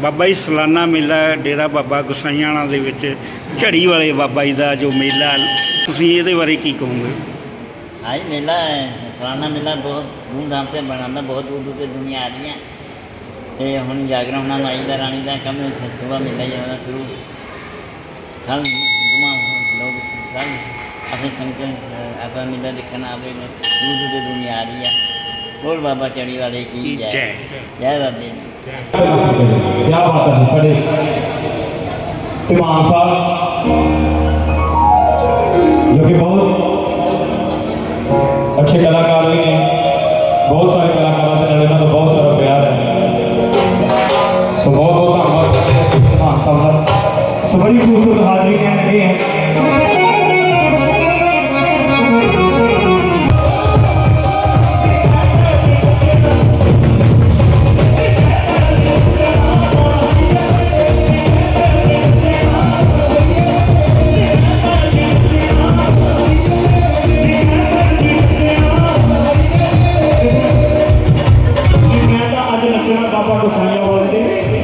ਬਾਬਾ ਜੀ ਸਲਾਨਾ ਮੇਲਾ ਡੇਰਾ ਬਾਬਾ ਗੁਸਾਈਆਣਾ ਦੇ ਵਿੱਚ ਝੜੀ ਵਾਲੇ ਬਾਬਾ ਜੀ ਦਾ ਜੋ ਮੇਲਾ ਤੁਸੀਂ ਇਹਦੇ ਬਾਰੇ ਕੀ ਕਹੋਗੇ? ਆਈ ਮੇਲਾ ਸਲਾਨਾ ਮੇਲਾ ਬਹੁਤ ਧੂਮਧਾਮ ਤੇ ਬਣਾਉਂਦਾ ਬਹੁਤ ਦੂਰ ਦੂਰ ਤੇ ਦੁਨੀਆ ਆ ਰਹੀ ਹੈ। ਤੇ ਹੁਣ ਜਾਗਰਣ ਹੋਣਾ ਮਾਈ ਦਾ ਰਾਣੀ ਦਾ ਕੰਮ ਸੁਬਾ ਮੇਲਾ ਹੀ ਹੋਣਾ ਸ਼ੁਰੂ ਸਭ ਦੁਮਾ ਲੋਕ ਸਭ ਆਪਣੇ ਸੰਗਤ ਆਪਾਂ ਮੇਲਾ ਦੇਖਣ ਆਵੇ ਨੇ ਦੂਰ ਦੂਰ ਤੇ ਦੁਨੀਆ ਆ ਰਹੀ ਹੈ। ਬੋਲ ਬਾਬਾ ਚੜੀ ਵਾਲੇ ਕੀ ਜੈ। ਜੈ। ਬਾਬੇ ਜੀ ਕੀ ਬਾਤ ਹੈ ਸਾਡੇ ਇਮਾਮ ਸਾਹਿਬ ਜੋ ਕਿ ਬਹੁਤ ਅੱਛੇ ਕਲਾਕਾਰ ਵੀ ਨੇ ਬਹੁਤ ਸਾਰੇ ਕਲਾਕਾਰਾਂ ਦੇ ਨਾਲ ਇਹਨਾਂ ਦਾ ਬਹੁਤ ਸਾਰਾ ਪਿਆਰ ਹੈ ਸੋ ਬਹੁਤ ਬਹੁਤ ਧੰਨਵਾਦ ਕਰਦੇ ਹਾਂ ਅਸੀਂ ਇਮਾਮ ਸਾਹਿਬ ਦਾ ਸੋ ਬੜੀ ਖੂਬਸੂਰਤ ਬਾਬਾ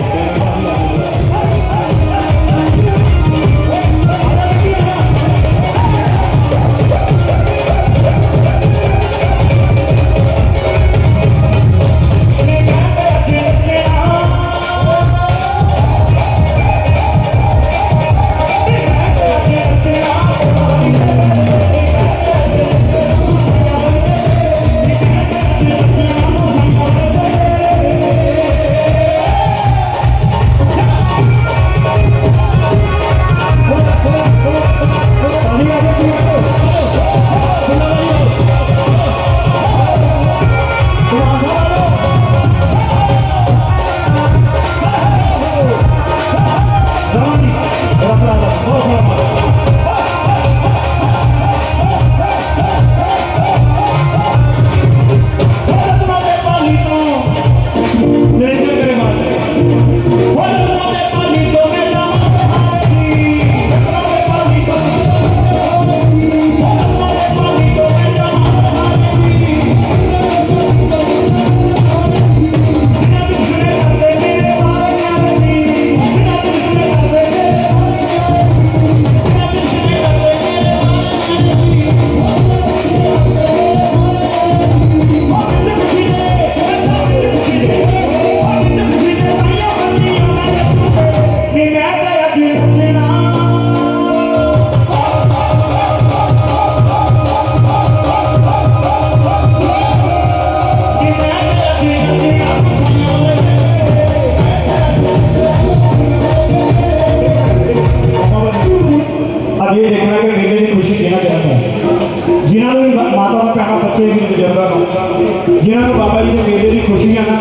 ਬੱਚੇ ਵੀ ਬਜ਼ੁਰਗਾਂ ਨੂੰ ਜਿਨ੍ਹਾਂ ਨੂੰ ਬਾਬਾ ਜੀ ਦੇ ਮੇਲੇ ਦੀ ਖੁਸ਼ੀ ਆ ਨਾ,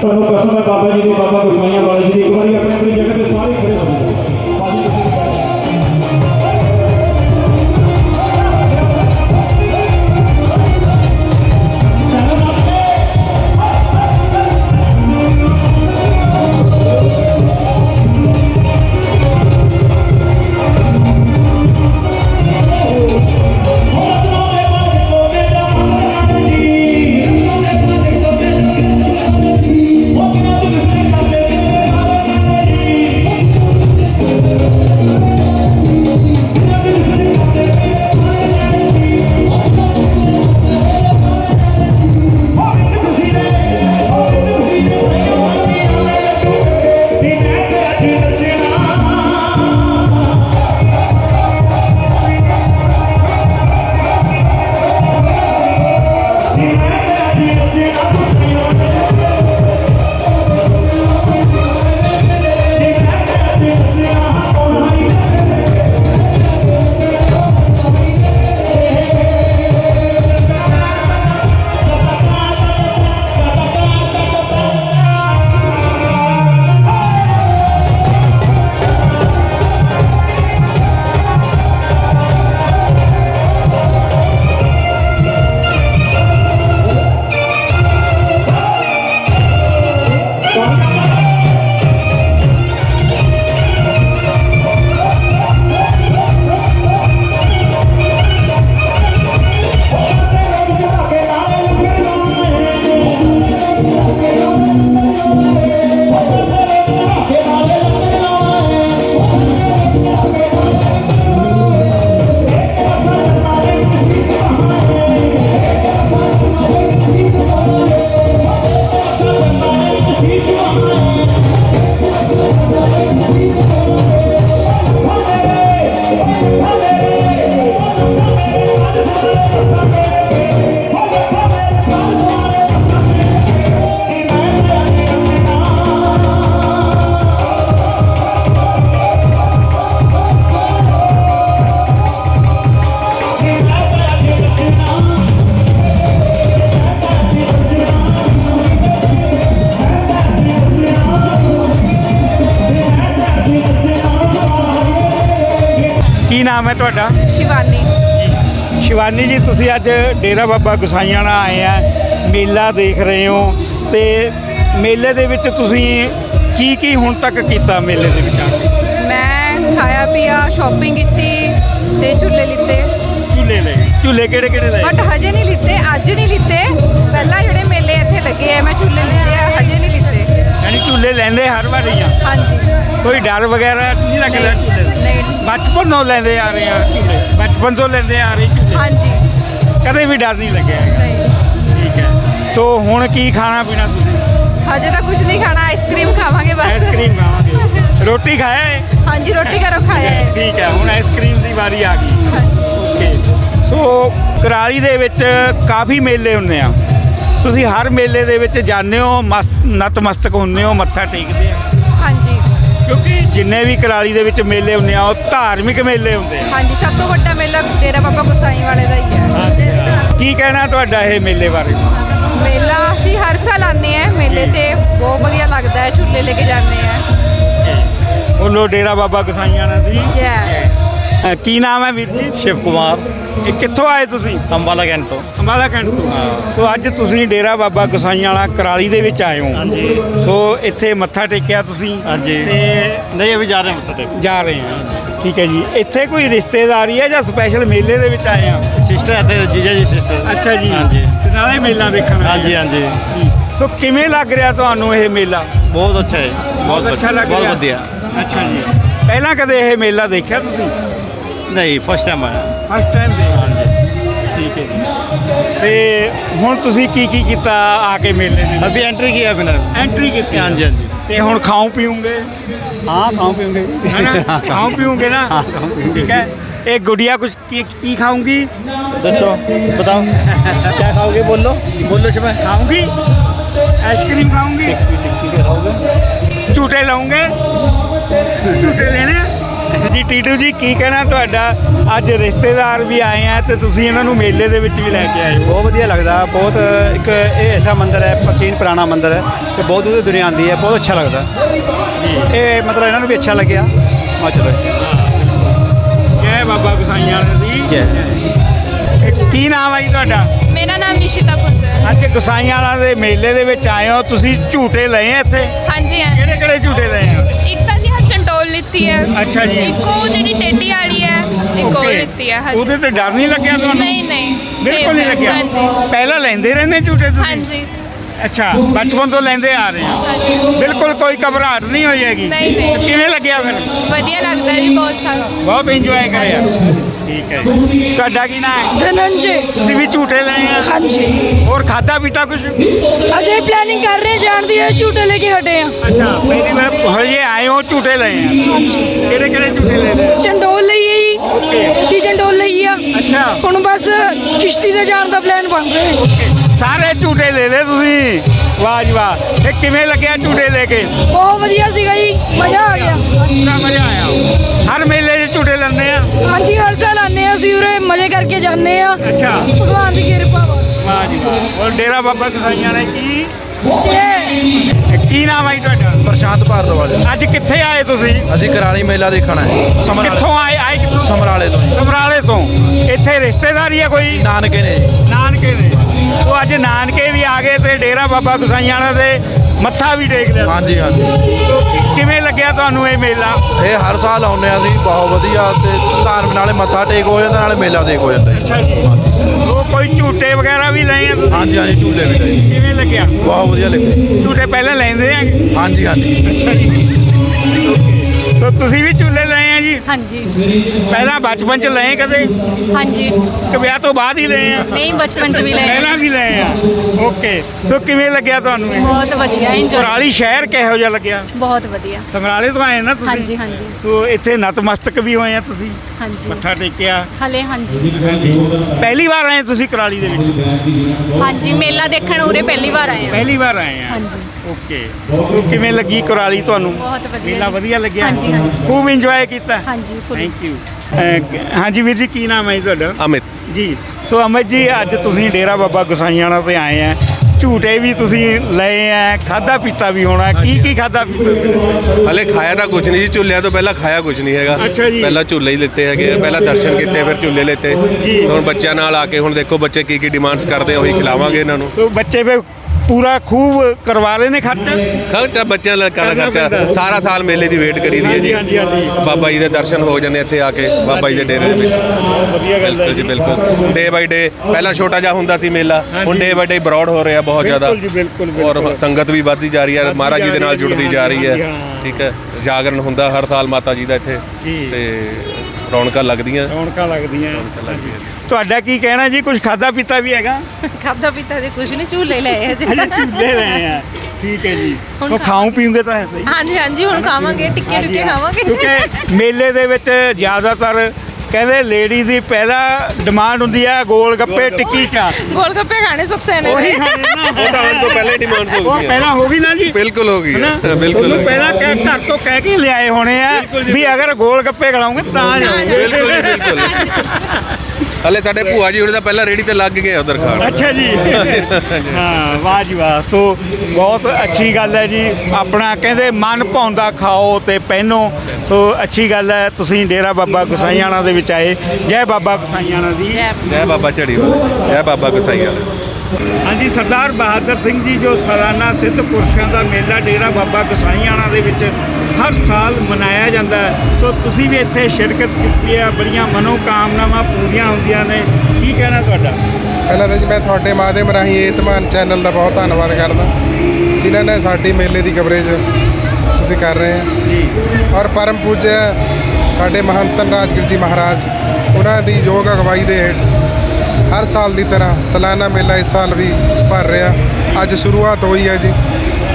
ਤੁਹਾਨੂੰ ਕਸਮ ਹੈ, ਬਾਬਾ ਜੀ ਦੇ, ਬਾਬਾ ਗੁਸਮਾਈਆਂ ਵਾਲੇ ਜੀ ਦੇ। ਇੱਕ ਵਾਰੀ ਆਪਣੀ ਆਪਣੀ ਜਗ੍ਹਾ ਤੇ ਸਾਰੇ ਖੜੇ ਨਾਮ ਹੈ ਤੁਹਾਡਾ? ਸ਼ਿਵਾਨੀ। ਸ਼ਿਵਾਨੀ ਜੀ ਤੁਸੀਂ ਅੱਜ ਡੇਰਾ ਬਾਬਾ ਗੁਸਾਈਆਣਾ ਆਏ ਆ ਮੇਲਾ ਦੇਖ ਰਹੇ ਹੋ ਤੇ ਮੇਲੇ ਦੇ ਵਿੱਚ ਤੁਸੀਂ ਕੀ ਕੀ ਹੁਣ ਤੱਕ ਕੀਤਾ ਮੇਲੇ ਦੇ ਵਿੱਚ ਆ ਕੇ? ਮੈਂ ਖਾਇਆ ਪੀਆ ਸ਼ਾਪਿੰਗ ਕੀਤੀ ਤੇ ਝੂਲੇ ਲਿੱਤੇ। ਝੂਲੇ ਲਏ। ਝੂਲੇ ਕਿਹੜੇ ਕਿਹੜੇ ਲਏ? ਬਟ ਹਜੇ ਨਹੀਂ ਲਿੱਤੇ ਅੱਜ ਨਹੀਂ ਲਿੱਤੇ। ਪਹਿਲਾਂ ਜਿਹੜੇ ਮੇਲੇ ਇੱਥੇ ਲੱਗੇ ਆ ਮੈਂ ਝੂਲੇ ਲਿੱਤੇ ਆ ਹਜੇ ਨਹੀਂ ਲਿੱਤੇ। ਯਾਨੀ ਝੂਲੇ ਲੈਂਦੇ ਹਰ ਵਾਰੀ ਆ? ਹਾਂਜੀ। ਕੋਈ ਡਰ ਵਗੈਰਾ ਨਹੀਂ ਲੱਗਦਾ ਝੂਲੇ ਦਾ? ਨਹੀਂ ਬਚਪਨ ਤੋਂ ਲੈਂਦੇ ਆ ਰਹੇ ਆ। ਝੂਲੇ ਬਚਪਨ ਤੋਂ ਲੈਂਦੇ ਆ ਰਹੇ ਝੂਲੇ। ਹਾਂਜੀ। ਕਦੇ ਵੀ ਡਰ ਨਹੀਂ ਲੱਗਿਆ ਹੈਗਾ। ਨਹੀਂ। ਠੀਕ ਹੈ। ਸੋ ਹੁਣ ਕੀ ਖਾਣਾ ਪੀਣਾ ਤੁਸੀਂ? ਹਜੇ ਤਾਂ ਕੁਝ ਨਹੀਂ ਖਾਣਾ ਆਈਸਕ੍ਰੀਮ ਖਾਵਾਂਗੇ ਬਸ। ਆਈਸਕ੍ਰੀਮ ਖਾਵਾਂਗੇ। ਰੋਟੀ ਖਾਇਆ ਹੈ ਹਾਂਜੀ ਰੋਟੀ ਘਰੋਂ ਖਾਇਆ ਹੈ ਠੀਕ ਹੈ। ਹੁਣ ਆਈਸਕ੍ਰੀਮ ਦੀ ਵਾਰੀ ਆ ਗਈ। ਓਕੇ ਸੋ ਕਰਾਲੀ ਦੇ ਵਿੱਚ ਕਾਫੀ ਮੇਲੇ ਹੁੰਦੇ ਆ। ਤੁਸੀਂ ਹਰ ਮੇਲੇ ਦੇ ਵਿੱਚ ਜਾਂਦੇ ਹੋ ਮਸਤ ਨਤਮਸਤਕ ਹੁੰਦੇ ਹੋ ਮੱਥਾ ਟੇਕਦੇ ਆ। ਹਾਂਜੀ। ਕਿਉਂਕਿ ਜਿੰਨੇ ਵੀ ਕਰਾਲੀ ਦੇ ਵਿੱਚ ਮੇਲੇ ਹੁੰਦੇ ਆ ਉਹ ਧਾਰਮਿਕ ਮੇਲੇ ਹੁੰਦੇ ਆ। ਹਾਂਜੀ ਸਭ ਤੋਂ ਵੱਡਾ ਮੇਲਾ ਡੇਰਾ ਬਾਬਾ ਗੁਸਾਈ ਵਾਲੇ ਦਾ ਹੀ ਹੈ। ਕੀ ਕਹਿਣਾ ਤੁਹਾਡਾ ਇਹ ਮੇਲੇ ਬਾਰੇ? ਮੇਲਾ ਅਸੀਂ ਹਰ ਸਾਲ ਆਉਂਦੇ ਆ ਮੇਲੇ ਤੇ ਬਹੁਤ ਵਧੀਆ ਲੱਗਦਾ ਹੈ ਝੂਲੇ ਲੈ ਕੇ ਜਾਂਦੇ ਆ ਬੋਲੋ ਡੇਰਾ ਬਾਬਾ ਗਸਾਈਆਣਾ ਦੀ। ਜੈ। ਕੀ ਨਾਮ ਹੈ ਵੀਰ ਜੀ? ਸ਼ਿਵ ਕੁਮਾਰ। ਇਹ ਕਿੱਥੋਂ ਆਏ ਤੁਸੀਂ? ਅੰਬਾਲਾ ਕੈਂਟ ਤੋਂ। ਅੰਬਾਲਾ ਕੈਂਟ ਤੋਂ। ਸੋ ਅੱਜ ਤੁਸੀਂ ਡੇਰਾ ਬਾਬਾ ਗਸਾਈਆਂ ਵਾਲਾ ਕਰਾਲੀ ਦੇ ਵਿੱਚ ਆਏ ਹੋ। ਹਾਂਜੀ। ਸੋ ਇੱਥੇ ਮੱਥਾ ਟੇਕਿਆ ਤੁਸੀਂ ਹਾਂਜੀ। ਤੇ ਨਹੀਂ ਅਭੀ ਜਾ ਰਹੇ ਹਾਂ ਮੱਥਾ ਜਾ ਰਹੇ ਹਾਂ। ਠੀਕ ਹੈ ਜੀ। ਇੱਥੇ ਕੋਈ ਰਿਸ਼ਤੇਦਾਰੀ ਹੈ ਜਾਂ ਸਪੈਸ਼ਲ ਮੇਲੇ ਦੇ ਵਿੱਚ ਆਏ ਆ ਸਿਸਟਰ ਤੇ ਜੀਜਾ ਜੀ ਸਿਸਟਰ ਅੱਛਾ ਜੀ। ਹਾਂਜੀ। ਤੇ ਨਾਲੇ ਮੇਲਾ ਦੇਖਣ ਆਏ ਹਾਂਜੀ। ਹਾਂਜੀ। ਸੋ ਕਿਵੇਂ ਲੱਗ ਰਿਹਾ ਤੁਹਾਨੂੰ ਇਹ ਮੇਲਾ? ਬਹੁਤ ਅੱਛਾ ਹੈ ਬਹੁਤ ਅੱਛਾ ਲੱਗ ਬਹੁਤ ਰਿਹਾ। ਵਧੀਆ। ਅੱਛਾ ਜੀ। ਪਹਿਲਾਂ ਕਦੇ ਇਹ ਮੇਲਾ ਦੇਖਿਆ ਤੁਸੀਂ? ਨਹੀਂ ਫਸਟ ਟਾਈਮ ਆਇਆ। ਫਸਟ ਟਾਈਮ ਦੇਖਿਆ ਹਾਂਜੀ ਠੀਕ ਹੈ ਜੀ। ਤੇ ਹੁਣ ਤੁਸੀਂ ਕੀ ਕੀ ਕੀਤਾ ਆ ਕੇ ਮੇਲੇ ਦੇ ਐਂਟਰੀ ਕੀ ਹੈ ਬਿਨਾ ਐਂਟਰੀ ਕੀਤੀ ਹਾਂਜੀ ਹਾਂਜੀ। ਤੇ ਹੁਣ ਖਾਉ ਪੀਉਂਗੇ ਹਾਂ ਖਾਓ ਪੀਓਗੇ ਹੈ ਨਾ? ਖਾਉ ਪੀਉਂਗੇ ਨਾ। ਠੀਕ ਹੈ। ਇਹ ਗੁੜੀਆ ਕੁਝ ਕੀ ਕੀ ਖਾਉਂਗੀ ਦੱਸੋ ਬਤਾਓ। ਕੀ ਖਾਓਗੇ? ਬੋਲੋ। ਬੋਲੋ ਸ਼ਮਾ। ਖਾਉਂਗੀ ਆਈਸਕ੍ਰੀਮ ਖਾਉਂਗੀ ਟਿੱਕੀ ਕੇ ਖਾਓਗੇ। ਝੂਟੇ ਲਾਉਂਗੇ? ਝੂਟੇ ਲੈਣੇ ਆ? ਜੀ ਟੀਟੂ ਜੀ ਕੀ ਕਹਿਣਾ ਤੁਹਾਡਾ? ਅੱਜ ਰਿਸ਼ਤੇਦਾਰ ਵੀ ਆਏ ਆ ਤੇ ਤੁਸੀਂ ਇਹਨਾਂ ਨੂੰ ਮੇਲੇ ਦੇ ਵਿੱਚ ਵੀ ਲੈ ਕੇ ਆਏ ਹੋ। ਬਹੁਤ ਵਧੀਆ ਲੱਗਦਾ। ਬਹੁਤ ਇੱਕ ਇਹ ਐਸਾ ਮੰਦਿਰ ਹੈ ਪ੍ਰਾਚੀਨ ਪੁਰਾਣਾ ਮੰਦਿਰ ਹੈ ਤੇ ਬਹੁਤ ਦੂਰ ਦੁਨੀਆ ਆਉਂਦੀ ਹੈ ਬਹੁਤ ਅੱਛਾ ਲੱਗਦਾ। ਇਹ ਮਤਲਬ ਇਹਨਾਂ ਨੂੰ ਵੀ ਅੱਛਾ ਲੱਗਿਆ। ਮਾ ਚਲੋ। ਜੈ ਬਾਬਾ ਗੁਸਾਈਆਂ ਦੀ। ਜੈ। ਕੀ ਨਾਮ ਹੈ ਜੀ ਤੁਹਾਡਾ? ਮੇਰਾ ਨਾਮ ਨਿਸ਼ਿਤਾ ਪੁੰਦਰ ਹੈ। ਅੱਜ ਗੁਸਾਈਆਂ ਵਾਲਾ ਦੇ ਮੇਲੇ ਦੇ ਵਿੱਚ ਆਏ ਹੋ। ਤੁਸੀਂ ਝੂਟੇ ਲਏ ਆ ਇੱਥੇ? ਹਾਂਜੀ ਹਾਂ। ਕਿਹੜੇ ਕਿਹੜੇ ਝੂਟੇ ਲਏ ਆ? ਇੱਕ ਤਾਂ ਹਾਂ ਚੰਡੋਲ ਲਿੱਤੀ ਹੈ। ਅੱਛਾ ਜੀ। ਇੱਕ ਉਹ ਜਿਹੜੀ ਟੇਡੀ ਵਾਲੀ ਹੈ ਇੱਕ ਉਹ Okay. ਲਿੱਤੀ ਹੈ ਹਾਂਜੀ। ਉਹਦੇ ਤੇ ਡਰ ਨਹੀਂ ਲੱਗਿਆ ਤੁਹਾਨੂੰ? ਨਹੀਂ ਨਹੀਂ। ਬਿਲਕੁਲ safe ਨਹੀਂ ਹੈ, ਲੱਗਿਆ? ਹਾਂਜੀ। ਪਹਿਲਾਂ ਲੈਂਦੇ ਰਹਿੰਦੇ ਝੂਟੇ ਤੁਸੀਂ? ਹਾਂਜੀ। ਅੱਛਾ ਬਚਪਨ ਤੋਂ ਲੈਂਦੇ ਆ ਰਹੇ ਆ ਹਾਂਜੀ। ਬਿਲਕੁਲ ਕੋਈ ਘਬਰਾਹਟ ਨਹੀਂ ਹੋਈ ਹੈਗੀ? ਨਹੀਂ, ਨਹੀਂ। ਕਿਵੇਂ ਲੱਗਿਆ ਫਿਰ? ਵਧੀਆ ਲੱਗਦਾ ਹੈ ਜੀ ਬਹੁਤ ਸਾਰਾ। ਬਹੁਤ ਇੰਜੋਏ ਕਰਿਆ। ਠੀਕ ਹੈ ਤੁਹਾਡਾ ਕੀ ਨਾਮ ਹੈ? ਧਨੰਜੇ। ਤੁਸੀਂ ਵੀ ਝੂਟੇ ਲਏ ਆ। ਹਾਂਜੀ। ਹੋਰ ਖਾਦਾ ਪੀਤਾ ਕੁਝ ਅਜੇ ਪਲੈਨਿੰਗ ਕਰ ਰਹੇ ਹਾਂ ਜਾਣ ਦੀ ਇਹ ਝੂਟੇ ਲੈ ਕੇ ਹਟੇ ਆ। ਅੱਛਾ ਪਹਿਲੀ ਵਾਰ ਹਜੇ ਆਏ ਹੋ ਝੂਟੇ ਲਏ ਆ। ਹਾਂਜੀ। ਕਿਹੜੇ ਕਿਹੜੇ ਝੂਟੇ ਲੈ ਲਏ ਚੰਡੋਲ ਲਈ ਹੈ ਜੀ। ਓਕੇ। ਡੀ ਚੰਡੋਲ ਲਈ ਆ। ਅੱਛਾ। ਹੁਣ ਬਸ ਕਿਸ਼ਤੀ ਤੇ ਜਾਣ ਦਾ ਪਲਾਨ ਬਣ ਰਿਹਾ ਹੈ। ਸਾਰੇ ਝੂਟੇ ਲੈ ਲਏ ਤੁਸੀਂ? ਵਾਹ ਜੀ ਵਾਹ। ਇਹ ਕਿਵੇਂ ਲੱਗਿਆ ਝੂਟੇ ਲੈ ਕੇ? ਬਹੁਤ ਵਧੀਆ ਸੀਗਾ ਜੀ। ਮਜ਼ਾ ਆ ਗਿਆ। ਪੂਰਾ ਮਜ਼ਾ ਆਇਆ। ਹਰ ਮੇਲੇ ਕਰਕੇ ਜਾਂਦੇ ਆ। ਅੱਛਾ। ਭਗਵਾਨ ਦੀ ਕਿਰਪਾ ਬਸ। ਵਾਹ ਜੀ ਵਾਹ। ਔਰ ਡੇਰਾ ਬਾਬਾ ਕਸਾਈਆਂ ਨੇ ਕੀ? ਜੈ। ਕੀ ਨਾਮ ਹੈ ਤੁਹਾਡਾ? ਪ੍ਰਸ਼ਾਂਤ ਭਾਰਦਵਾਜ। ਅੱਜ ਕਿੱਥੇ ਆਏ ਤੁਸੀਂ? ਅਸੀਂ ਕਰਾਲੀ ਮੇਲਾ ਦੇਖਣਾ ਹੈ ਸਮਰਾਲੇ। ਕਿੱਥੋਂ ਆਏ? ਆਏ ਕਿੱਥੋਂ? ਸਮਰਾਲੇ ਤੋਂ ਜੀ। ਸਮਰਾਲੇ ਤੋਂ। ਇੱਥੇ ਰਿਸ਼ਤੇਦਾਰੀ ਹੈ ਕੋਈ? ਨਾਨਕੇ ਨੇ ਜੀ। ਨਾਨਕੇ ਦੇ ਉਹ ਅੱਜ ਨਾਨਕੇ ਵੀ ਆ ਗਏ ਤੇ ਡੇਰਾ ਬਾਬਾ ਗੁਸਾਈਆਂ ਦੇ ਮੱਥਾ ਵੀ ਟੇਕ ਲਿਆ। ਹਾਂਜੀ ਹਾਂਜੀ। ਤੋ ਕਿਵੇਂ ਲੱਗਿਆ ਤੁਹਾਨੂੰ ਇਹ ਮੇਲਾ? ਇਹ ਹਰ ਸਾਲ ਆਉਂਦੇ ਆ ਅਸੀਂ ਬਹੁਤ ਵਧੀਆ ਤੇ ਧਾਰਮ ਨਾਲੇ ਮੱਥਾ ਟੇਕ ਹੋ ਜਾਂਦਾ ਨਾਲੇ ਮੇਲਾ ਦੇਖ ਹੋ ਜਾਂਦਾ ਜੀ। ਉਹ ਕੋਈ ਝੂਟੇ ਵਗੈਰਾ ਵੀ ਲਏ ਆ ਤੁਸੀਂ? ਹਾਂਜੀ ਹਾਂਜੀ ਝੂਲੇ ਵੀ ਨੇ ਜੀ। ਕਿਵੇਂ ਲੱਗਿਆ? ਬਹੁਤ ਵਧੀਆ ਲੱਗੇ। ਝੂਟੇ ਪਹਿਲਾਂ ਲੈਂਦੇ ਆ? ਹਾਂਜੀ ਹਾਂਜੀ। ਅੱਛਾ ਜੀ। ਤੋ ਤੁਸੀਂ ਵੀ ਝੂਲੇ ਜੀ ਹਾਂਜੀ। ਪਹਿਲਾਂ ਬਚਪਨ ਚ ਲਏ ਕਦੇ? ਹਾਂਜੀ। ਕਿ ਵਿਆਹ ਤੋਂ ਬਾਅਦ ਹੀ ਲਏ ਆ? ਨਹੀਂ ਬਚਪਨ ਚ ਵੀ ਲੈ ਪਹਿਲਾਂ ਵੀ ਲਏ ਆ? ਓਕੇ। ਸੋ ਕਿਵੇਂ ਲੱਗਿਆ ਤੁਹਾਨੂੰ ਇਹ? ਬਹੁਤ ਵਧੀਆ ਇੰਜੋਏ ਕੁਰਾਲੀ ਸ਼ਹਿਰ ਕਿਹੋ ਜਿਹਾ ਲੱਗਿਆ? ਬਹੁਤ ਵਧੀਆ। ਸਮਰਾਲੇ ਤੋਂ ਆਏ ਨਾ ਤੁਸੀਂ? ਹਾਂਜੀ, ਹਾਂਜੀ। ਸੋ ਇੱਥੇ ਨਤਮਸਤਕ ਵੀ ਹੋਏ ਆ ਤੁਸੀਂ? ਹਾਂਜੀ। ਮੱਥਾ ਟੇਕਿਆ? ਹਲੇ ਹਾਂਜੀ। ਪਹਿਲੀ ਵਾਰ ਆਏ ਤੁਸੀਂ ਕੁਰਾਲੀ ਦੇ ਵਿੱਚ? ਹਾਂਜੀ ਮੇਲਾ ਦੇਖਣ ਉਰੇ ਪਹਿਲੀ ਵਾਰ ਆਏ ਹਾਂ ਪਹਿਲੀ ਵਾਰ ਆਏ ਆ? ਹਾਂਜੀ। ਓਕੇ। ਸੋ ਕਿਵੇਂ ਲੱਗੀ ਕੁਰਾਲੀ ਤੁਹਾਨੂੰ? ਬਹੁਤ ਵਧੀਆ ਮੇਲਾ। ਵਧੀਆ ਲੱਗਿਆ? ਹਾਂਜੀ, ਹਾਂਜੀ। ਖੂਬ ਇੰਜੋਏ ਕੀਤਾ? ਹਾਂਜੀ ਫੁੱਲ ਥੈਂਕ ਯੂ ਹਾਂਜੀ ਵੀਰ ਜੀ ਕੀ ਨਾਮ ਹੈ ਜੀ ਤੁਹਾਡਾ? ਅਮਿਤ। ਜੀ। ਸੋ ਅਮਿਤ ਜੀ ਅੱਜ ਤੁਸੀਂ ਡੇਰਾ ਬਾਬਾ ਗੁਸਾਈਆਣਾ ਤੇ ਆਏ ਆ। ਝੂਟੇ ਵੀ ਤੁਸੀਂ ਲਏ ਆ ਖਾਦਾ ਪੀਤਾ ਵੀ ਹੋਣਾ। ਕੀ ਕੀ ਖਾਦਾ ਪੀਤਾ? ਹਲੇ ਖਾਇਆ ਤਾਂ ਕੁਝ ਨਹੀਂ ਜੀ ਝੁੱਲਿਆਂ ਤੋਂ ਪਹਿਲਾਂ ਖਾਇਆ ਕੁਝ ਨਹੀਂ ਹੈਗਾ। ਅੱਛਾ ਜੀ। ਪਹਿਲਾਂ ਝੁੱਲੇ ਹੀ ਲਿੱਤੇ ਹੈਗੇ ਆ, ਪਹਿਲਾਂ ਦਰਸ਼ਨ ਕੀਤੇ ਫਿਰ ਝੁੱਲੇ ਲਿੱਤੇ। ਹੁਣ ਬੱਚਿਆਂ ਨਾਲ ਆ ਕੇ ਹੁਣ ਦੇਖੋ ਬੱਚੇ ਕੀ ਕੀ ਡਿਮਾਂਡਸ ਕਰਦੇ ਆ ਉਹੀ ਖਿਲਾਵਾਂਗੇ ਇਹਨਾਂ ਨੂੰ। ਬੱਚੇ ਫੇ ਪੂਰਾ ਖੂਬ ਕਰਵਾ ਰਹੇ ਨੇ ਖਰਚਾ ਖਰਚਾ ਬੱਚਿਆਂ ਦਾ ਪੈਂਦਾ। ਖਰਚਾ ਸਾਰਾ ਸਾਲ ਮੇਲੇ ਦੀ ਵੇਟ ਕਰੀਦੀ ਹੈ ਜੀ। ਬਾਬਾ ਜੀ ਦੇ ਦਰਸ਼ਨ ਹੋ ਜਾਂਦੇ ਇੱਥੇ ਆ ਕੇ ਬਾਬਾ ਜੀ ਦੇ ਡੇਰੇ ਦੇ ਵਿੱਚ ਵਧੀਆ ਗੱਲ ਹੈ ਬਿਲਕੁਲ ਜੀ ਬਿਲਕੁਲ ਡੇ ਬਾਈ ਡੇ ਪਹਿਲਾਂ ਛੋਟਾ ਜਿਹਾ ਹੁੰਦਾ ਸੀ ਮੇਲਾ ਹੁਣ ਡੇ ਬਾਈ ਡੇ ਬਰੋਡ ਹੋ ਰਿਹਾ ਬਹੁਤ ਜ਼ਿਆਦਾ ਬਿਲਕੁਲ ਜੀ, ਬਿਲਕੁਲ, ਔਰ। ਸੰਗਤ ਵੀ ਵੱਧਦੀ ਜਾ ਰਹੀ ਹੈ ਮਹਾਰਾਜ ਜੀ ਦੇ ਨਾਲ ਜੁੜਦੀ ਜਾ ਰਹੀ ਹੈ। ਠੀਕ ਹੈ ਜਾਗਰਣ ਹੁੰਦਾ ਹਰ ਸਾਲ ਮਾਤਾ ਜੀ ਦਾ ਇੱਥੇ। ਤੇ ਰੌਣਕਾਂ ਲੱਗਦੀਆਂ। ਰੌਣਕਾਂ ਲੱਗਦੀਆਂ। ਤੁਹਾਡਾ ਕੀ ਕਹਿਣਾ ਜੀ? ਕੁਝ ਖਾਦਾ ਪੀਤਾ ਵੀ ਹੈਗਾ? ਖਾਦਾ ਪੀਤਾ ਦੇ ਕੁਝ ਨਹੀਂ ਝੂਲੇ ਲਏ ਆ ਜੀ ਅਜੇ ਝੂਲੇ ਰਹੇ ਆ। ਠੀਕ ਹੈ ਜੀ। ਹੁਣ ਉਹ ਖਾਉਂ ਪੀਉਂਗੇ ਤਾਂ ਐਸਾ ਹੀ ਹਾਂਜੀ ਹਾਂਜੀ ਹੁਣ ਖਾਵਾਂਗੇ ਟਿੱਕੇ ਟੁੱਕੇ ਖਾਵਾਂਗੇ। ਕਿਉਂਕਿ ਮੇਲੇ ਦੇ ਵਿੱਚ ਜ਼ਿਆਦਾਤਰ ਕਹਿੰਦੇ ਲੇਡੀ ਦੀ ਪਹਿਲਾ ਡਿਮਾਂਡ ਹੁੰਦੀ ਹੈ ਗੋਲ ਗੱਪੇ ਟਿੱਕੀ ਚਾ। ਗੋਲ ਗੱਪੇ ਖਾਣੇ ਸੁਖਸੈਨੇ ਉਹੀ ਦੇ ਖਾਣੇ ਨਾ। ਉਹ ਤਾਂ ਹੁਣ ਤੋਂ ਪਹਿਲਾਂ ਹੀ ਡਿਮਾਂਡ ਹੋ ਉਹ ਗਈ ਹੈ ਪਹਿਲਾਂ ਹੋ ਗਈ ਨਾ ਜੀ। ਬਿਲਕੁਲ ਹੋ ਗਈ? ਹੈ ਬਿਲਕੁਲ ਉਹਨੂੰ ਪਹਿਲਾਂ ਕਹਿ ਘਰ ਤੋਂ ਕਹਿ ਕੇ ਲਿਆਏ ਹੋਣੇ ਆ ਵੀ ਅਗਰ ਗੋਲ ਗੱਪੇ ਖਿਲਾਉਂਗੇ ਤਾਂ ਬਿਲਕੁਲ ਜੀ ਬਿਲਕੁਲ। ਹਲੇ ਸਾਡੇ ਭੂਆ ਜੀ ਹੁਣ ਤਾਂ ਪਹਿਲਾਂ ਰੇੜੀ ਤੇ ਲੱਗ ਗਏ ਉਧਰ ਖਾਣ। ਅੱਛਾ ਜੀ। ਹਾਂ ਵਾਹ ਜੀ ਵਾਹ। ਸੋ ਬਹੁਤ ਅੱਛੀ ਗੱਲ ਹੈ ਜੀ। ਆਪਣਾ ਕਹਿੰਦੇ ਮਨ ਭਾਉਂਦਾ ਖਾਓ ਤੇ ਪਹਿਨੋ। ਸੋ ਅੱਛੀ ਗੱਲ ਹੈ। ਤੁਸੀਂ ਡੇਰਾ ਬਾਬਾ ਗੁਸਾਈਆਣਾ ਦੇ ਵਿੱਚ ਆਏ। ਜੈ ਬਾਬਾ ਗੁਸਾਈਆਣਾ ਦੀ ਜੈ। ਬਾਬਾ। ਝੜੀ ਵਾਲਾ। ਜੈ ਬਾਬਾ ਗਸਾਈ ਵਾਲਾ। ਹਾਂਜੀ ਸਰਦਾਰ ਬਹਾਦਰ ਸਿੰਘ ਜੀ ਜੋ ਸਾਲਾਨਾ ਸਿੱਧ ਪੁਰਸ਼ਾਂ ਦਾ ਮੇਲਾ ਡੇਰਾ ਬਾਬਾ ਗਸਾਈਆਣਾ ਦੇ ਵਿੱਚ ਹਰ ਸਾਲ ਮਨਾਇਆ ਜਾਂਦਾ ਹੈ। ਸੋ ਤੁਸੀਂ ਵੀ ਇੱਥੇ ਸ਼ਿਰਕਤ ਕੀਤੀ ਹੈ ਬੜੀਆਂ ਮਨੋ ਕਾਮਨਾਵਾਂ ਪੂਰੀਆਂ ਹੁੰਦੀਆਂ ਨੇ। ਕੀ ਕਹਿਣਾ ਤੁਹਾਡਾ? ਪਹਿਲਾਂ ਤਾਂ ਜੀ ਮੈਂ ਤੁਹਾਡੇ ਮਾਧਿਅਮ ਰਾਹੀਂ ਇਹ ਧਮਾਨ ਚੈਨਲ ਦਾ ਬਹੁਤ ਧੰਨਵਾਦ ਕਰਦਾ। ਜਿਨ੍ਹਾਂ ਨੇ ਸਾਡੀ ਮੇਲੇ ਦੀ ਕਵਰੇਜ ਤੁਸੀਂ ਕਰ ਰਹੇ ਹੋ। ਜੀ। ਔਰ ਪਰਮ ਪੂਜਯ ਸਾਡੇ ਮਹੰਤਨ ਰਾਜਗੀਰ ਜੀ ਮਹਾਰਾਜ ਉਹਨਾਂ ਦੀ ਯੋਗ ਅਗਵਾਈ ਦੇ ਹੇਠ ਹਰ ਸਾਲ ਦੀ ਤਰ੍ਹਾਂ ਸਾਲਾਨਾ ਮੇਲਾ ਇਸ ਸਾਲ ਵੀ ਭਰ ਰਿਹਾ। ਅੱਜ ਸ਼ੁਰੂਆਤ ਹੋਈ ਹੈ ਜੀ।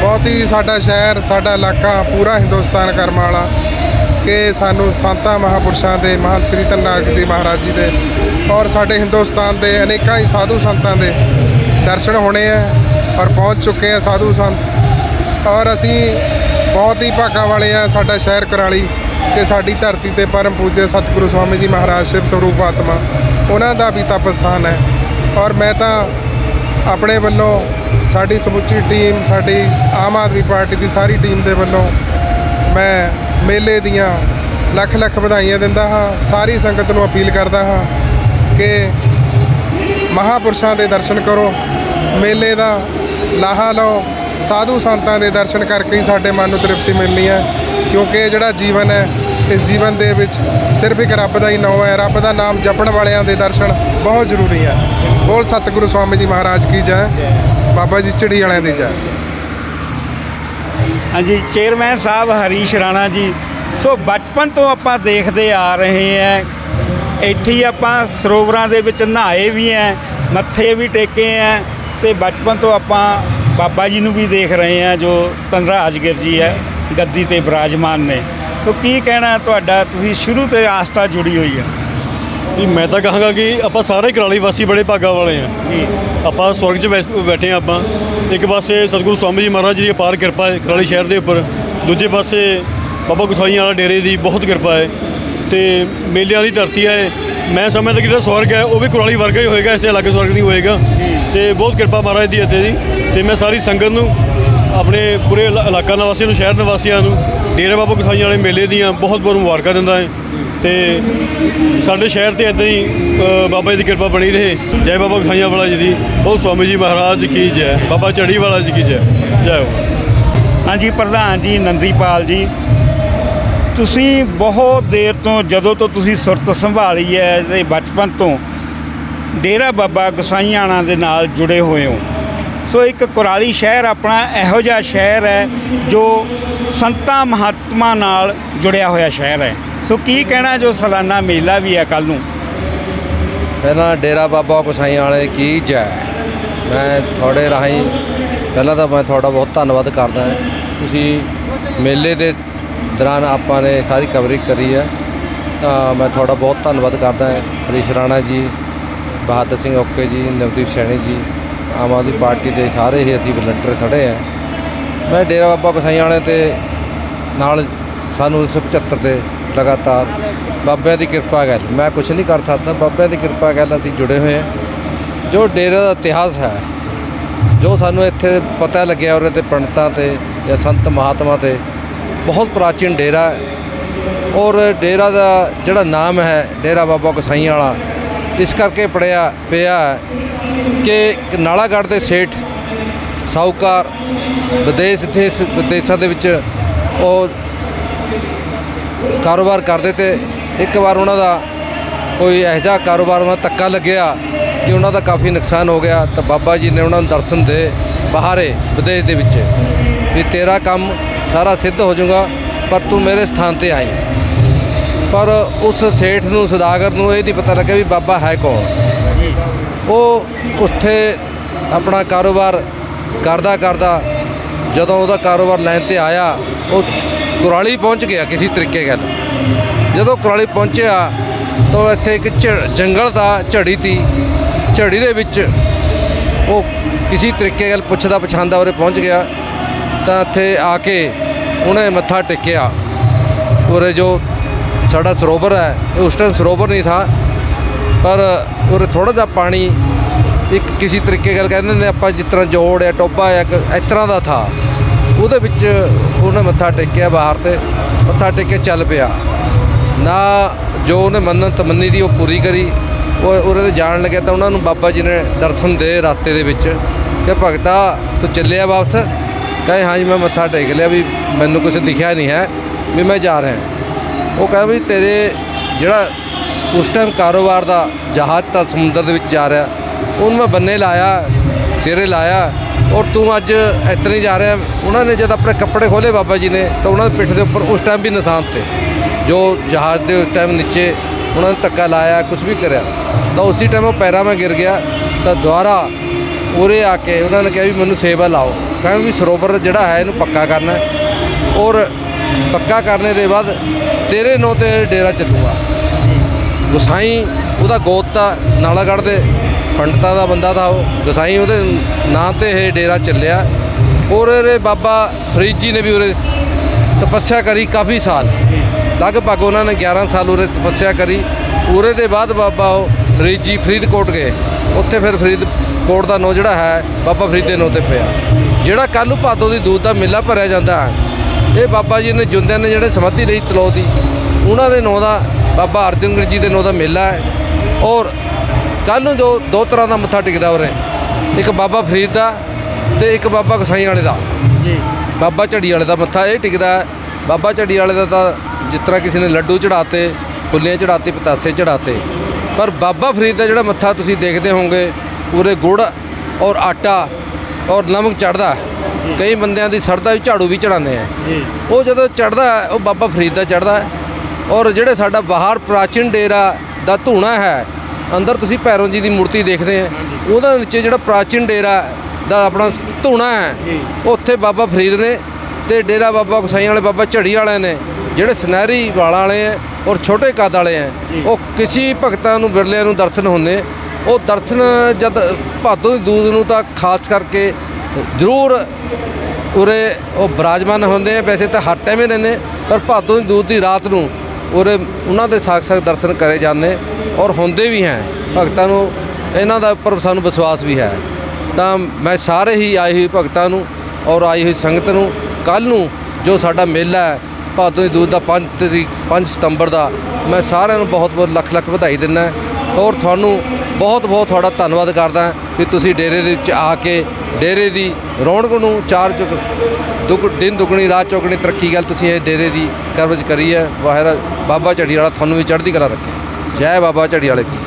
ਬਹੁਤ ਹੀ ਸਾਡਾ ਸ਼ਹਿਰ, ਸਾਡਾ ਇਲਾਕਾ ਪੂਰਾ ਹਿੰਦੁਸਤਾਨ ਕਰਮ ਵਾਲਾ ਕਿ ਸਾਨੂੰ ਸੰਤਾਂ, ਮਹਾਪੁਰਸ਼ਾਂ ਦੇ ਮਹਾਨ ਸ੍ਰੀ ਧੰਨਾਗ ਜੀ ਮਹਾਰਾਜ ਜੀ ਦੇ ਔਰ ਸਾਡੇ ਹਿੰਦੁਸਤਾਨ ਦੇ ਅਨੇਕਾਂ ਹੀ ਸਾਧੂ ਸੰਤਾਂ ਦੇ ਦਰਸ਼ਨ ਹੋਣੇ ਆ ਔਰ ਪਹੁੰਚ ਚੁੱਕੇ ਆ ਸਾਧੂ ਸੰਤ। ਔਰ ਅਸੀਂ ਬਹੁਤ ਹੀ ਭਾਗਾਂ ਵਾਲੇ ਆ ਸਾਡਾ ਸ਼ਹਿਰ ਕਰਾਲੀ ਕਿ ਸਾਡੀ ਧਰਤੀ ਤੇ ਪਰਮ ਪੂਜੇ ਸਤਿਗੁਰੂ ਸਵਾਮੀ ਜੀ ਮਹਾਰਾਜ ਸ਼ਿਵ ਸਰੂਪ ਆਤਮਾ, ਉਹਨਾਂ ਦਾ ਵੀ ਤਪ ਸਥਾਨ ਹੈ। ਔਰ ਮੈਂ ਤਾਂ ਆਪਣੇ ਵੱਲੋਂ ਸਾਡੀ ਸਮੁੱਚੀ ਟੀਮ, ਸਾਡੀ ਆਮ ਆਦਮੀ ਪਾਰਟੀ ਦੀ ਸਾਰੀ ਟੀਮ ਦੇ ਵੱਲੋਂ ਮੈਂ ਮੇਲੇ ਦੀਆਂ ਲੱਖ ਲੱਖ ਵਧਾਈਆਂ ਦਿੰਦਾ ਹਾਂ, ਸਾਰੀ ਸੰਗਤ ਨੂੰ ਅਪੀਲ ਕਰਦਾ ਹਾਂ ਕਿ ਮਹਾਪੁਰਸ਼ਾਂ ਦੇ ਦਰਸ਼ਨ ਕਰੋ, ਮੇਲੇ ਦਾ ਲਾਹਾ ਲਓ, ਸਾਧੂ ਸੰਤਾਂ ਦੇ ਦਰਸ਼ਨ ਕਰਕੇ ਹੀ ਸਾਡੇ ਮਨ ਨੂੰ ਤ੍ਰਿਪਤੀ ਮਿਲਣੀ ਹੈ, ਕਿਉਂਕਿ ਇਹ ਜਿਹੜਾ ਜੀਵਨ ਹੈ, ਇਸ ਜੀਵਨ ਦੇ ਵਿੱਚ ਸਿਰਫ ਇੱਕ ਰੱਬ ਦਾ ਹੀ ਨਾਮ ਹੈ, ਰੱਬ ਦਾ ਨਾਮ ਜਪਣ ਵਾਲਿਆਂ ਦੇ ਦਰਸ਼ਨ ਬਹੁਤ ਜ਼ਰੂਰੀ ਹੈ। ਬੋਲ ਸਤਿਗੁਰੂ ਸਵਾਮੀ ਜੀ ਮਹਾਰਾਜ ਕੀ ਜੈ। ਬਾਬਾ ਜੀ ਚਿੜੀ ਵਾਲਿਆਂ ਦੀ ਜੈ ਹਾਂਜੀ, ਚੇਅਰਮੈਨ ਸਾਹਿਬ ਹਰੀਸ਼ ਰਾਣਾ ਜੀ, ਸੋ ਬਚਪਨ ਤੋਂ ਆਪਾਂ ਦੇਖਦੇ ਆ ਰਹੇ ਹਾਂ। ਇੱਥੇ ਹੀ ਆਪਾਂ ਸਰੋਵਰਾਂ ਦੇ ਵਿੱਚ ਨਹਾਏ ਵੀ ਹੈ, ਮੱਥੇ ਵੀ ਟੇਕੇ ਹੈ ਤੇ ਬਚਪਨ ਤੋਂ ਆਪਾਂ ਬਾਬਾ ਜੀ ਨੂੰ ਵੀ ਦੇਖ ਰਹੇ ਹਾਂ, ਜੋ ਤਨਰਾਜਗਿਰ ਜੀ ਹੈ, ਗੱਦੀ ਤੇ ਬਿਰਾਜਮਾਨ ਨੇ। ਤੋ ਕੀ ਕਹਿਣਾ ਤੁਹਾਡਾ? ਤੁਸੀਂ ਸ਼ੁਰੂ ਤੋਂ ਆਸਥਾ ਜੁੜੀ ਹੋਈ ਹੈ। ਜੀ ਮੈਂ ਤਾਂ ਕਹਾਂਗਾ ਕਿ ਆਪਾਂ ਸਾਰੇ ਕਰਾਲੀ ਵਾਸੀ ਬੜੇ ਭਾਗਾਂ ਵਾਲੇ ਆ। ਜੀ। ਆਪਾਂ ਸਵਰਗ 'ਚ ਵੈਸ- ਬੈਠੇ ਆ ਆਪਾਂ। ਇੱਕ ਪਾਸੇ ਸਤਿਗੁਰੂ ਸਵਾਮੀ ਜੀ ਮਹਾਰਾਜ ਜੀ ਦੀ ਅਪਾਰ ਕਿਰਪਾ ਹੈ ਕਰਾਲੀ ਸ਼ਹਿਰ ਦੇ ਉੱਪਰ। ਦੂਜੇ ਪਾਸੇ ਬਾਬਾ ਗੁਸਾਈਆਂ ਵਾਲਾ ਡੇਰੇ ਦੀ ਬਹੁਤ ਕਿਰਪਾ ਹੈ। ਤੇ ਮੇਲਿਆਂ ਦੀ ਧਰਤੀ ਹੈ। ਮੈਂ ਸਮਝਦਾ ਕਿ ਜਿਹੜਾ ਸਵਰਗ ਹੈ ਉਹ ਵੀ ਕੁਰਾਲੀ ਵਰਗਾ ਹੀ ਹੋਏਗਾ ਇਸ ਤੋਂ ਅਲੱਗ ਸਵਰਗ ਨਹੀਂ ਹੋਏਗਾ। ਤੇ ਬਹੁਤ ਕਿਰਪਾ ਮਹਾਰਾਜ ਦੀ ਇੱਥੇ ਦੀ। ਤੇ ਮੈਂ ਸਾਰੀ ਸੰਗਤ ਨੂੰ ਆਪਣੇ ਪੂਰੇ ਇਲਾ- ਇਲਾਕਾ ਨਿਵਾਸੀਆਂ ਨੂੰ ਸ਼ਹਿਰ ਨਿਵਾਸੀਆਂ ਨੂੰ ਡੇਰੇ ਬਾਬਾ ਗੁਸਾਈਆਂ ਵਾਲੇ ਮੇਲੇ ਦੀਆਂ ਬਹੁਤ ਬਹੁਤ ਮੁਬਾਰਕਾਂ ਦਿੰਦਾ ਹਾਂ। ਤੇ ਸਾਡੇ ਸ਼ਹਿਰ ਤੇ ਇਦਾਂ ਹੀ ਬਾਬਾ ਜੀ ਦੀ ਕਿਰਪਾ ਬਣੀ ਰਹੇ। ਜੈ ਬਾਬਾ ਗਸਾਈਆਂ ਵਾਲਾ ਜੀ ਦੀ। ਉਹ ਸਵਾਮੀ ਜੀ ਮਹਾਰਾਜ ਕੀ ਜੈ। ਬਾਬਾ ਚੜੀ ਵਾਲਾ ਜੀ ਕੀ ਜੈ। ਜੈ ਹੋ। ਹਾਂਜੀ, ਪ੍ਰਧਾਨ ਜੀ, ਨੰਦੀਪਾਲ ਜੀ। ਤੁਸੀਂ ਬਹੁਤ ਦੇਰ ਤੋਂ, ਜਦੋਂ ਤੋਂ ਤੁਸੀਂ ਸੁਰਤ ਸੰਭਾਲੀ ਹੈ, ਤੇ ਬਚਪਨ ਤੋਂ, ਡੇਰਾ ਬਾਬਾ ਗਸਾਈਆਣਾ ਦੇ ਨਾਲ ਜੁੜੇ ਹੋਏ ਹੋ। ਸੋ ਇੱਕ ਕੁਰਾਲੀ ਸ਼ਹਿਰ ਆਪਣਾ ਇਹੋ ਜਿਹਾ ਸ਼ਹਿਰ ਹੈ ਜੋ ਸੰਤਾਂ ਮਹਾਤਮਾ ਨਾਲ ਜੁੜਿਆ ਹੋਇਆ ਸ਼ਹਿਰ ਹੈ। ਸੋ ਕੀ ਕਹਿਣਾ ਜੋ ਸਾਲਾਨਾ ਮੇਲਾ ਵੀ ਹੈ ਕੱਲ ਨੂੰ? ਪਹਿਲਾਂ ਡੇਰਾ ਬਾਬਾ ਗੁਸਾਈਆਂ ਵਾਲੇ ਕੀ ਜੈ? ਮੈਂ ਤੁਹਾਡੇ ਰਾਹੀਂ ਪਹਿਲਾਂ ਤਾਂ ਮੈਂ ਤੁਹਾਡਾ ਬਹੁਤ ਧੰਨਵਾਦ ਕਰਦਾ ਤੁਸੀਂ ਮੇਲੇ ਦੇ ਦੌਰਾਨ ਆਪਾਂ ਨੇ ਸਾਰੀ ਕਵਰੇਜ ਕਰੀ ਹੈ। ਤਾਂ ਮੈਂ ਤੁਹਾਡਾ ਬਹੁਤ ਧੰਨਵਾਦ ਕਰਦਾ ਹਾਂ। ਹਰੀਸ਼ ਰਾਣਾ ਜੀ, ਬਹਾਦਰ ਸਿੰਘ ਓਕੇ ਜੀ, ਨਵਦੀਪ ਸੈਣੀ ਜੀ ਆਮ ਆਦਮੀ ਪਾਰਟੀ ਦੇ ਸਾਰੇ ਹੀ ਅਸੀਂ ਵਲੰਟੀਅਰ ਖੜੇ ਆ। ਮੈਂ ਡੇਰਾ ਬਾਬਾ ਗੁਸਾਈਆਂ ਵਾਲੇ ਤੇ ਨਾਲ ਸਾਨੂੰ 1975 ਦੇ ਲਗਾਤਾਰ ਬਾਬਿਆਂ ਦੀ ਕਿਰਪਾ ਗੱਲ। ਮੈਂ ਕੁਝ ਨਹੀਂ ਕਰ ਸਕਦਾ, ਬਾਬਿਆਂ ਦੀ ਕਿਰਪਾ ਗੱਲ ਅਸੀਂ ਜੁੜੇ ਹੋਏ ਹਾਂ। ਜੋ ਡੇਰੇ ਦਾ ਇਤਿਹਾਸ ਹੈ, ਜੋ ਸਾਨੂੰ ਇੱਥੇ ਪਤਾ ਲੱਗਿਆ ਉਹਦੇ ਤੇ ਪੰਡਤਾਂ ਤੇ ਜਾਂ ਸੰਤ ਮਹਾਤਮਾ ਤੇ, ਬਹੁਤ ਪ੍ਰਾਚੀਨ ਡੇਰਾ ਹੈ। ਔਰ ਡੇਰਾ ਦਾ ਜਿਹੜਾ ਨਾਮ ਹੈ, ਡੇਰਾ ਬਾਬਾ ਕਸਾਈਆਂ ਵਾਲਾ ਇਸ ਕਰਕੇ ਪੜਿਆ ਪਿਆ ਹੈ ਕਿ ਇੱਕ ਨਾਲਾਗੜ੍ਹ ਦੇ ਸੇਠ ਸਾਹੂਕਾਰ ਵਿਦੇਸ਼ ਦੇਸ਼ ਵਿਦੇਸ਼ਾਂ ਦੇ ਵਿੱਚ ਉਹ ਕਾਰੋਬਾਰ ਕਰਦੇ ਤੇ ਇੱਕ ਵਾਰ ਉਹਨਾਂ ਦਾ ਕੋਈ ਇਹੋ ਜਿਹਾ ਕਾਰੋਬਾਰ ਉਹਨਾਂ ਦਾ ਧੱਕਾ ਲੱਗਿਆ ਕਿ ਉਹਨਾਂ ਦਾ ਕਾਫੀ ਨੁਕਸਾਨ ਹੋ ਗਿਆ ਤਾਂ ਬਾਬਾ ਜੀ ਨੇ ਉਹਨਾਂ ਨੂੰ ਦਰਸ਼ਨ ਦੇ ਬਾਹਰੇ ਵਿਦੇਸ਼ ਦੇ ਵਿੱਚ ਵੀ ਤੇਰਾ ਕੰਮ ਸਾਰਾ ਸਿੱਧ ਹੋ ਜਾਊਗਾ ਪਰ ਤੂੰ ਮੇਰੇ ਸਥਾਨ ਤੇ ਆਈ। ਪਰ ਉਸ ਸੇਠ ਨੂੰ, ਸਦਾਗਰ ਨੂੰ ਇਹ ਨਹੀਂ ਪਤਾ ਲੱਗਿਆ ਵੀ ਬਾਬਾ ਹੈ ਕੌਣ। ਉਹ ਉੱਥੇ ਆਪਣਾ ਕਾਰੋਬਾਰ ਕਰਦਾ ਕਰਦਾ ਜਦੋਂ ਉਹਦਾ ਕਾਰੋਬਾਰ ਲੈਣ ਤੇ ਆਇਆ, ਉਹ ਕੁਰਾਲੀ ਪਹੁੰਚ ਗਿਆ ਕਿਸੇ ਤਰੀਕੇ ਗੱਲ ਜਦੋਂ ਕੁਰਾਲੀ ਪਹੁੰਚਿਆ, ਤਾਂ ਇੱਥੇ ਇੱਕ ਝ- ਜੰਗਲ ਦਾ ਝੜੀ ਤੀ। ਝੜੀ ਦੇ ਵਿੱਚ ਉਹ ਕਿਸੇ ਤਰੀਕੇ ਗੱਲ ਪੁੱਛਦਾ ਪਛਾਣਦਾ ਉਰੇ ਪਹੁੰਚ ਗਿਆ। ਤਾਂ ਇੱਥੇ ਆ ਕੇ ਉਹਨੇ ਮੱਥਾ ਟੇਕਿਆ। ਉਰੇ ਜੋ ਸਾਡਾ ਸਰੋਵਰ ਹੈ, ਇਹ ਉਸ ਟਾਈਮ ਸਰੋਵਰ ਨਹੀਂ ਥਾ, ਪਰ ਉਰੇ ਥੋੜਾ ਜਿਹਾ ਪਾਣੀ ਇੱਕ ਕਿਸੇ ਤਰੀਕੇ ਗੱਲ ਕਹਿੰਦੇ ਨੇ, ਆਪਾਂ ਜਿਸ ਤਰ੍ਹਾਂ ਜੋੜ ਹੈ ਟੋਬਾ ਹੈ, ਇੱਕ ਇਸ ਤਰ੍ਹਾਂ ਦਾ ਥਾ। ਉਹਦੇ ਵਿੱਚ ਉਹਨੇ ਮੱਥਾ ਟੇਕਿਆ ਬਾਹਰ ਤੇ, ਮੱਥਾ ਟੇਕ ਕੇ ਚੱਲ ਪਿਆ। ਨਾ ਜੋ ਉਹਨੇ ਮੰਨਤ ਮੰਨੀ ਦੀ ਉਹ ਪੂਰੀ ਕਰੀ, ਉਹ ਉਹਦੇ ਜਾਣ ਲੱਗਿਆ ਤਾਂ ਉਹਨਾਂ ਨੂੰ ਬਾਬਾ ਜੀ ਨੇ ਦਰਸ਼ਨ ਦੇ ਰਾਤੇ ਦੇ ਵਿੱਚ ਕਿ ਭਗਤਾ, ਤੂੰ ਚੱਲਿਆ ਵਾਪਸ? ਕਹੇ, ਹਾਂਜੀ, ਮੈਂ ਮੱਥਾ ਟੇਕ ਲਿਆ ਵੀ ਮੈਨੂੰ ਕੁਝ ਦਿਖਿਆ ਨਹੀਂ ਹੈ, ਵੀ ਮੈਂ ਜਾ ਰਿਹਾ ਉਹ ਕਹਿੰਦਾ ਵੀ ਤੇਰੇ ਜਿਹੜਾ ਉਸ ਟਾਈਮ ਕਾਰੋਬਾਰ ਦਾ ਜਹਾਜ਼ ਤਾਂ ਸਮੁੰਦਰ ਦੇ ਵਿੱਚ ਜਾ ਰਿਹਾ, ਉਹਨੂੰ ਮੈਂ ਬੰਨੇ ਲਾਇਆ, ਸਿਰੇ ਲਾਇਆ ਔਰ ਤੂੰ ਅੱਜ ਇਤਨੇ ਜਾ ਰਿਹਾ। ਉਹਨਾਂ ਨੇ ਜਦ ਆਪਣੇ ਕੱਪੜੇ ਖੋਲੇ ਬਾਬਾ ਜੀ ਨੇ, ਤਾਂ ਉਹਨਾਂ ਦੇ ਪਿੱਠ ਦੇ ਉੱਪਰ ਉਸ ਟਾਈਮ ਵੀ ਨਿਸ਼ਾਨ ਤੇ, ਜੋ ਜਹਾਜ਼ ਦੇ ਉਸ ਟਾਈਮ ਨੀਚੇ ਉਹਨਾਂ ਨੇ ਧੱਕਾ ਲਾਇਆ ਕੁਝ ਵੀ ਕਰਿਆ। ਤਾਂ ਉਸੇ ਟਾਈਮ ਉਹ ਪੈਰਾਂ 'ਮੈਂ ਗਿਰ ਗਿਆ, ਤਾਂ ਦੁਬਾਰਾ ਉਰੇ ਆ ਕੇ ਉਹਨਾਂ ਨੇ ਕਿਹਾ ਵੀ ਮੈਨੂੰ ਸੇਵਾ ਲਾਓ। ਕਹਿੰਦੇ ਵੀ ਸਰੋਵਰ ਜਿਹੜਾ ਹੈ ਇਹਨੂੰ ਪੱਕਾ ਕਰਨਾ ਔਰ ਪੱਕਾ ਕਰਨੇ ਦੇ ਬਾਅਦ ਤੇਰੇ ਨਾਂ ਤੇ ਡੇਰਾ ਚੱਲੂਗਾ। ਗੁਸਾਈ ਉਹਦਾ ਗੋਤ ਤਾਂ ਨਾਲਾਗੜ੍ਹ ਦੇ ਪੰਡਤਾ ਦਾ ਬੰਦਾ ਦਾ ਉਹ, ਗੁਸਾਈ ਉਹਦੇ ਨਾਂ ਤੇ ਇਹ ਡੇਰਾ ਚੱਲਿਆ। ਔਰ ਇਹਦੇ ਬਾਬਾ ਫਰੀਦ ਜੀ ਨੇ ਵੀ ਉਰੇ ਤਪੱਸਿਆ ਕਰੀ ਕਾਫੀ ਸਾਲ। ਲਗਭਗ ਉਹਨਾਂ ਨੇ 11 ਸਾਲ ਉਰੇ ਤਪੱਸਿਆ ਕਰੀ। ਉਰੇ ਦੇ ਬਾਅਦ ਬਾਬਾ ਉਹ ਫਰੀਦ ਜੀ ਫਰੀਦਕੋਟ ਗਏ। ਉੱਥੇ ਫਿਰ ਫਰੀਦਕੋਟ ਦਾ ਨਾਂ ਜਿਹੜਾ ਹੈ, ਬਾਬਾ ਫਰੀਦ ਦੇ ਨਾਂ ਤੇ ਪਿਆ। ਜਿਹੜਾ ਕੱਲ੍ਹ ਭਾਦੋ ਦੀ ਦੂਤ ਦਾ ਮੇਲਾ ਭਰਿਆ ਜਾਂਦਾ ਹੈ ਇਹ ਬਾਬਾ ਜੀ ਨੇ ਜੁੰਦਿਆਂ ਨੇ ਜਿਹੜੇ ਸਮਾਧੀ ਲਈ ਤਲੋ ਦੀ ਉਹਨਾਂ ਦੇ ਨਾਂ ਦਾ ਬਾਬਾ ਅਰਜਨ ਜੀ ਦੇ ਨਾਂ ਦਾ ਮੇਲਾ ਹੈ। ਔਰ ਕੱਲ੍ਹ ਨੂੰ ਜੋ ਦੋ ਤਰ੍ਹਾਂ ਦਾ ਮੱਥਾ ਟਿਕਦਾ ਉਰੇ ਇੱਕ ਬਾਬਾ ਫਰੀਦ ਦਾ ਤੇ ਇੱਕ ਬਾਬਾ ਗਸਾਈ ਵਾਲੇ ਦਾ। ਜੀ। ਬਾਬਾ ਝੜੀ ਵਾਲੇ ਦਾ ਮੱਥਾ ਇਹ ਟਿਕਦਾ ਹੈ। ਬਾਬਾ ਝੜੀ ਵਾਲੇ ਦਾ ਤਾਂ ਜਿਸ ਤਰ੍ਹਾਂ ਕਿਸੇ ਨੇ ਲੱਡੂ ਚੜਾਤੇ ਫੁੱਲੀਆਂ ਚੜਾਤੇ ਪਤਾਸੇ ਚੜਾਤੇ ਪਰ ਬਾਬਾ ਫਰੀਦ ਦਾ ਜਿਹੜਾ ਮੱਥਾ ਤੁਸੀਂ ਦੇਖਦੇ ਹੋਵੋਗੇ ਉਰੇ ਗੁੜ ਔਰ ਆਟਾ ਔਰ ਨਮਕ ਚੜਦਾ ਕਈ ਬੰਦਿਆਂ ਦੀ ਸਰਦਾ ਵੀ ਝਾੜੂ ਵੀ ਚੜਾਉਂਦੇ ਆ। ਉਹ ਜਦੋਂ ਚੜਦਾ ਉਹ ਬਾਬਾ ਫਰੀਦ ਦਾ ਚੜਦਾ। ਔਰ ਜਿਹੜੇ ਸਾਡਾ ਬਾਹਰ ਪ੍ਰਾਚੀਨ ਡੇਰਾ ਦਾ ਧੂਣਾ ਹੈ ਅੰਦਰ ਤੁਸੀਂ ਭੈਰੋਂ ਜੀ ਦੀ ਮੂਰਤੀ ਦੇਖਦੇ ਆ। ਉਹਦਾ ਨੀਚੇ ਜਿਹੜਾ ਪ੍ਰਾਚੀਨ ਡੇਰਾ ਦਾ ਆਪਣਾ ਧੂਣਾ ਹੈ। ਉੱਥੇ ਬਾਬਾ ਫਰੀਦ ਨੇ ਤੇ ਡੇਰਾ ਬਾਬਾ ਗੁਸਾਈ ਵਾਲੇ ਬਾਬਾ ਝੜੀ ਵਾਲੇ ਨੇ ਜਿਹੜੇ ਸੁਨਹਿਰੀ ਵਾਲਾਂ ਵਾਲੇ ਆ ਔਰ ਛੋਟੇ ਕੱਦ ਵਾਲੇ ਆ ਉਹ ਕਿਸੇ ਭਗਤਾਂ ਨੂੰ ਬਿਰਲਿਆਂ ਨੂੰ ਦਰਸ਼ਨ ਹੁੰਦੇ। ਉਹ ਦਰਸ਼ਨ ਜਦ ਭਾਦੋਂ ਦੀ ਦੂਧ ਨੂੰ ਤਾਂ ਖਾਸ ਕਰਕੇ ਜ਼ਰੂਰ ਉਰੇ ਉਹ ਬਿਰਾਜਮਾਨ ਹੁੰਦੇ ਆ, ਵੈਸੇ ਤਾਂ ਹਰ ਟਾਈਮ ਹੀ ਰਹਿੰਦੇ ਪਰ ਭਾਦੋਂ ਦੀ ਦੂਤ ਦੀ ਰਾਤ ਨੂੰ ਉਰੇ ਉਹਨਾਂ ਦੇ ਸਾਖਸ਼ਾਤ ਦਰਸ਼ਨ ਕਰੇ ਜਾਂਦੇ ਔਰ ਹੁੰਦੇ ਵੀ ਹੈ, ਭਗਤਾਂ ਨੂੰ, ਇਹਨਾਂ ਦਾ ਉੱਪਰ ਸਾਨੂੰ ਵਿਸ਼ਵਾਸ ਵੀ ਹੈ। ਤਾਂ ਮੈਂ ਸਾਰੇ ਹੀ ਆਏ ਹੋਏ ਭਗਤਾਂ ਨੂੰ ਔਰ ਆਈ ਹੋਈ ਸੰਗਤ ਨੂੰ ਕੱਲ ਨੂੰ ਜੋ ਸਾਡਾ ਮੇਲਾ ਹੈ, ਭਾਦੋਂ ਦੀ ਦੂਤ ਦਾ 5 ਤਰੀਕ 5 ਸਤੰਬਰ ਦਾ, ਮੈਂ ਸਾਰਿਆਂ ਨੂੰ ਬਹੁਤ ਬਹੁਤ ਲੱਖ ਲੱਖ ਵਧਾਈ ਦਿੰਦਾ ਔਰ ਤੁਹਾਨੂੰ ਬਹੁਤ ਬਹੁਤ ਤੁਹਾਡਾ ਧੰਨਵਾਦ ਕਰਦਾ ਕਿ ਤੁਸੀਂ ਡੇਰੇ ਦੇ ਵਿੱਚ ਆ ਕੇ ਡੇਰੇ ਦੀ ਰੌਣਕ ਨੂੰ ਚਾਰ ਚੁਕ ਦੁੱਗ ਦਿਨ ਦੁਗਣੀ, ਰਾਤ ਚੌਗਣੀ ਤਰੱਕੀ ਗੱਲ ਤੁਸੀਂ ਇਹ ਡੇਰੇ ਦੀ ਕਰਵਜ ਕਰੀ ਹੈ। ਵਾਹਿਰ ਬਾਬਾ ਝੜੀ ਵਾਲਾ ਤੁਹਾਨੂੰ ਵੀ ਚੜ੍ਹਦੀ ਕਲਾ ਰੱਖੇ। ਜੈ ਬਾਬਾ ਝੜੀ ਵਾਲੇ ਕੀ